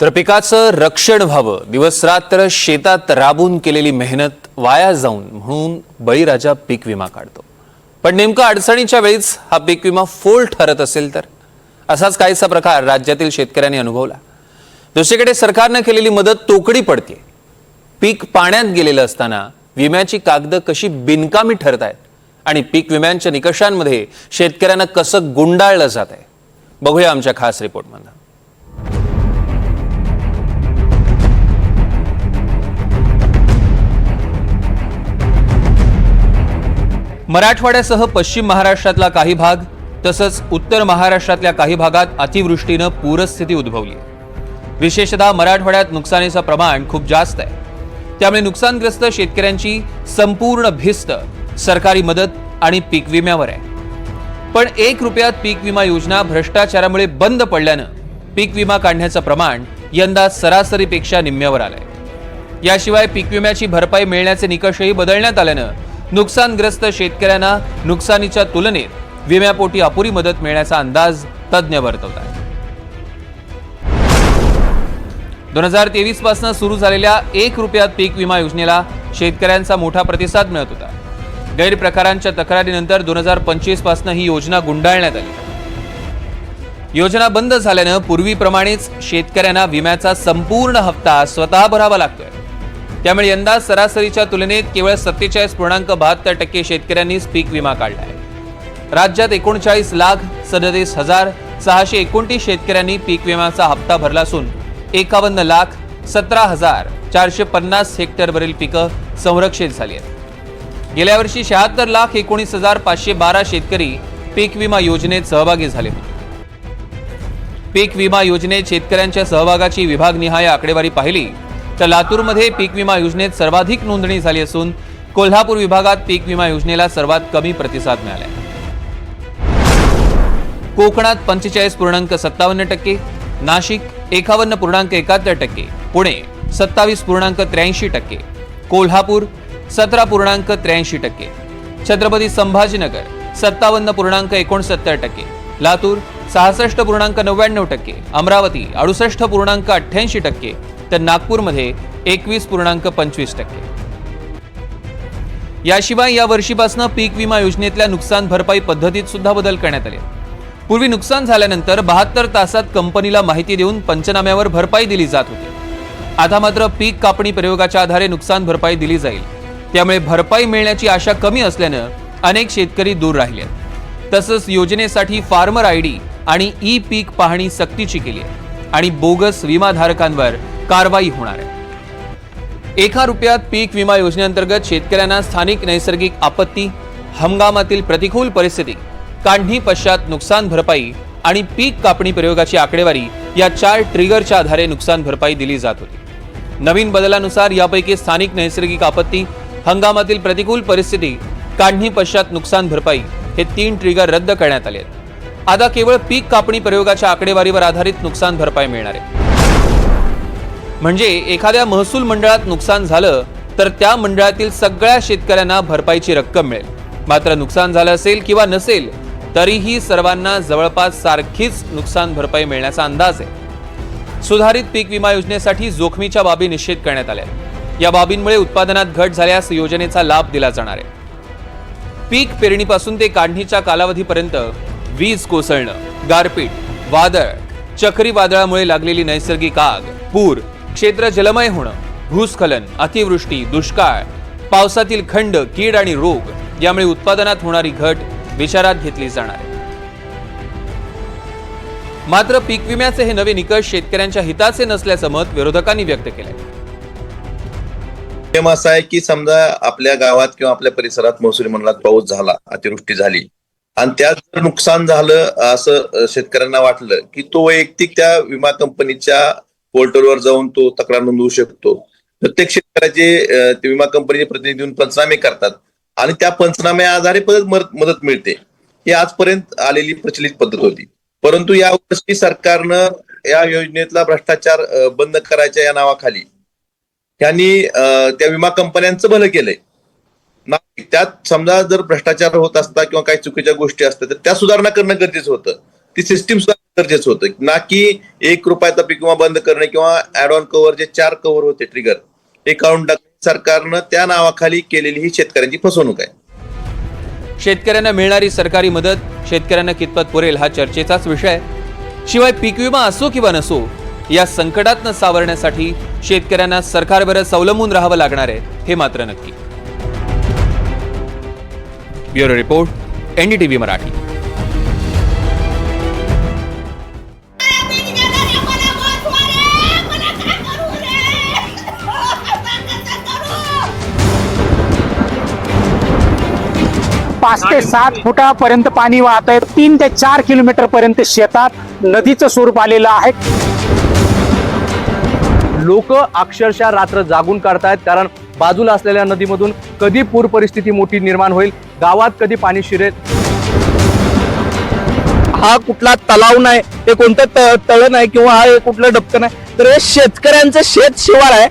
तर पिकाचं रक्षण व्हावं. दिवसरात्र शेतात राबून केलेली मेहनत वाया जाऊन म्हणून बळीराजा पीक विमा काढतो. पण नेमकं अडचणीच्या वेळीच हा पीक विमा फोल ठरत असेल तर? असाच काहीसा प्रकार राज्यातील शेतकऱ्यांनी अनुभवला. दुसरीकडे सरकारनं केलेली मदत तोकडी पडते. पीक पाण्यात गेलेलं असताना विम्याची कागदं कशी बिनकामी ठरत आहेत आणि पीक विम्यांच्या निकषांमध्ये शेतकऱ्यांना कसं गुंडाळलं जात आहे? बघूया आमच्या खास रिपोर्टमध्ये मराठवाड्यासह पश्चिम महाराष्ट्रातला काही भाग तसंच उत्तर महाराष्ट्रातल्या काही भागात अतिवृष्टीनं पूरस्थिती उद्भवली. विशेषतः मराठवाड्यात नुकसानीचं प्रमाण खूप जास्त आहे. त्यामुळे नुकसानग्रस्त शेतकऱ्यांची संपूर्ण भिस्त सरकारी मदत आणि पीक विम्यावर आहे. पण एक रुपयात पीक विमा योजना भ्रष्टाचारामुळे बंद पडल्यानं पीक विमा काढण्याचं प्रमाण यंदा सरासरीपेक्षा निम्म्यावर आलंय. याशिवाय पीक विम्याची भरपाई मिळण्याचे निकषही बदलण्यात आल्यानं नुकसानग्रस्त शेतकऱ्यांना नुकसानीच्या तुलनेत विम्यापोटी अपुरी मदत मिळण्याचा अंदाज तज्ज्ञ वर्तवत आहेत दोन हजार तेवीसपासून सुरू झालेल्या एक रुपयात पीक विमा योजनेला शेतकऱ्यांचा मोठा प्रतिसाद मिळत होता. गैरप्रकारांच्या तक्रारीनंतर दोन हजार पंचवीसपासून ही योजना गुंडाळण्यात आली. योजना बंद झाल्यानं पूर्वीप्रमाणेच शेतकऱ्यांना विम्याचा संपूर्ण हप्ता स्वतः भरावा लागतोय. त्यामुळे यंदा सरासरीच्या तुलनेत केवळ सत्तेचाळीस पूर्णांक बहात्तर टक्के शेतकऱ्यांनीच पीक विमा काढला आहे. राज्यात एकोणचाळीस लाख सदतीस हजार सहाशे एकोणतीस शेतकऱ्यांनी पीक विम्याचा हप्ता भरला असून एकावन्न लाख सतरा हजार चारशे पन्नास हेक्टरवरील पिकं संरक्षित झाली आहेत. गेल्या वर्षी शहात्तर लाख एकोणीस हजार पाचशे बारा शेतकरी पीक विमा योजनेत सहभागी झाले होते. पीक विमा योजनेत शेतकऱ्यांच्या सहभागाची विभागनिहाय आकडेवारी पाहिली तर लातूरमध्ये पीक विमा योजनेत सर्वाधिक नोंदणी झाली असून कोल्हापूर विभागात पीक विमा योजनेला सर्वात कमी प्रतिसाद मिळाला कोकणात पंचेचाळीस पूर्णांक सत्तावन्न टक्के नाशिक एकावन्न पूर्णांक एकाहत्तर टक्के पुणे सत्तावीस पूर्णांक त्र्याऐंशी टक्के कोल्हापूर सतरा पूर्णांक त्र्याऐंशी टक्के छत्रपती संभाजीनगर सत्तावन्न पूर्णांक एकोणसत्तर टक्के लातूर सहासष्ट पूर्णांक नव्याण्णव टक्के अमरावती अडुसष्ट पूर्णांक अठ्ठ्याऐंशी टक्के तर नागपूरमध्ये एकवीस पूर्णांक पंचवीस टक्के. याशिवाय या वर्षीपासून पीक विमा योजनेतल्या नुकसान भरपाई पद्धतीत सुद्धा बदल करण्यात आले. पूर्वी नुकसान झाल्यानंतर बहात्तर तासात कंपनीला माहिती देऊन पंचनाम्यावर भरपाई दिली जात होती. आता मात्र पीक कापणी प्रयोगाच्या आधारे नुकसान भरपाई दिली जाईल. त्यामुळे भरपाई मिळण्याची आशा कमी असल्यानं अनेक शेतकरी दूर राहिले तसंच योजनेसाठी फार्मर आय डी आणि ई पीक पाहणी सक्तीची केली आहे. आणि बोगस विमाधारकांवर कारवाई होणार आहे. एका रुपयात पीक विमा योजनेअंतर्गत शेतकऱ्यांना स्थानिक नैसर्गिक आपत्ती हंगामातील प्रतिकूल परिस्थिती काढणी पश्चात नुकसान भरपाई आणि पीक कापणी प्रयोगाची आकडेवारी या चार ट्रिगरच्या आधारे नुकसान भरपाई दिली जात होती. नवीन बदलानुसार यापैकी स्थानिक नैसर्गिक आपत्ती हंगामातील प्रतिकूल परिस्थिती काढणी पश्चात नुकसान भरपाई हे तीन ट्रिगर रद्द करण्यात आले आहेत. आता केवळ पीक कापणी प्रयोगाच्या आकडेवारीवर आधारित नुकसान भरपाई मिळणार आहे. म्हणजे एखाद्या महसूल मंडळात नुकसान झालं तर त्या मंडळातील सगळ्या शेतकऱ्यांना भरपाईची रक्कम मिळेल. मात्र नुकसान झालं असेल किंवा नसेल तरीही सर्वांना जवळपास सारखीच नुकसान भरपाई मिळण्याचा अंदाज आहे. सुधारित पीक विमा योजनेसाठी जोखमीच्या बाबी निश्चित करण्यात आल्या या बाबींमुळे उत्पादनात घट झाल्यास योजनेचा लाभ दिला जाणार आहे. पीक पेरणीपासून ते काढणीच्या कालावधीपर्यंत वीज कोसळणं गारपीट वादळ चक्रीवादळामुळे लागलेली नैसर्गिक आग पूर क्षेत्र जलमय होणं भूस्खलन अतिवृष्टी दुष्काळ पावसातील खंड कीड आणि रोग यामुळे उत्पादनात होणारी घट विचारात घेतली जाणार आहे. मात्र पीक विम्याचे हे नवे निकष शेतकऱ्यांच्या हिताचे नसल्याचं मत विरोधकांनी व्यक्त केलंय. नियम असा आहे की समजा आपल्या गावात किंवा आपल्या परिसरात महसुली मंडळात पाऊस झाला अतिवृष्टी झाली आणि त्यात जर नुकसान झालं असं शेतकऱ्यांना वाटलं की तो वैयक्तिक त्या विमा कंपनीच्या पोर्टलवर जाऊन तो तक्रार नोंदवू शकतो. प्रत्येक शेतकऱ्याचे ते विमा कंपनीचे प्रतिनिधी येऊन पंचनामे करतात आणि त्या पंचनाम्या आधारे परत मदत मिळते. ही आजपर्यंत आलेली प्रचलित पद्धत होती. परंतु या वर्षी सरकारनं या योजनेतला भ्रष्टाचार बंद करायच्या या नावाखाली त्यांनी त्या विमा कंपन्यांचं भलं केलंय. ना- त्यात समजा जर भ्रष्टाचार होत असता किंवा काही चुकीच्या गोष्टी असतात तर त्या सुधारणा करणं गरजेचं होतं. ती सिस्टीम सुधारणं गरजेचं होतं. ना की एक रुपयाचा पीक विमा बंद करणे किंवा ऍड ऑन कव्हर जे चार कव्हर होते ट्रिगर हे काढून सरकारनं त्या नावाखाली केलेली ही शेतकऱ्यांची फसवणूक आहे. शेतकऱ्यांना मिळणारी सरकारी मदत शेतकऱ्यांना कितपत पुरेल हा चर्चेचाच विषय शिवाय पीक विमा असो किंवा नसो या संकटातनं सावरण्यासाठी शेतकऱ्यांना सरकारवरच अवलंबून राहावं लागणार आहे हे मात्र नक्की. Bureau report NDTV Marathi. पाच ते सात फुटापर्यंत पाणी वाहत आहे. तीन ते चार किलोमीटर पर्यंत शेतात नदीचं स्वरूप आलेलं आहे. लोक अक्षरशः रात्र जागून काढतायत कारण बाजूला असलेल्या नदीमधून कधी पूर परिस्थिती मोठी निर्माण होईल गावात कधी पाणी शिरेल? हा कुठला तलाव नाही हे कोणतं त- तळ नाही किंवा हा हे कुठलं डबकं नाही तर हे शेतकऱ्यांचं शेत शिवार आहे.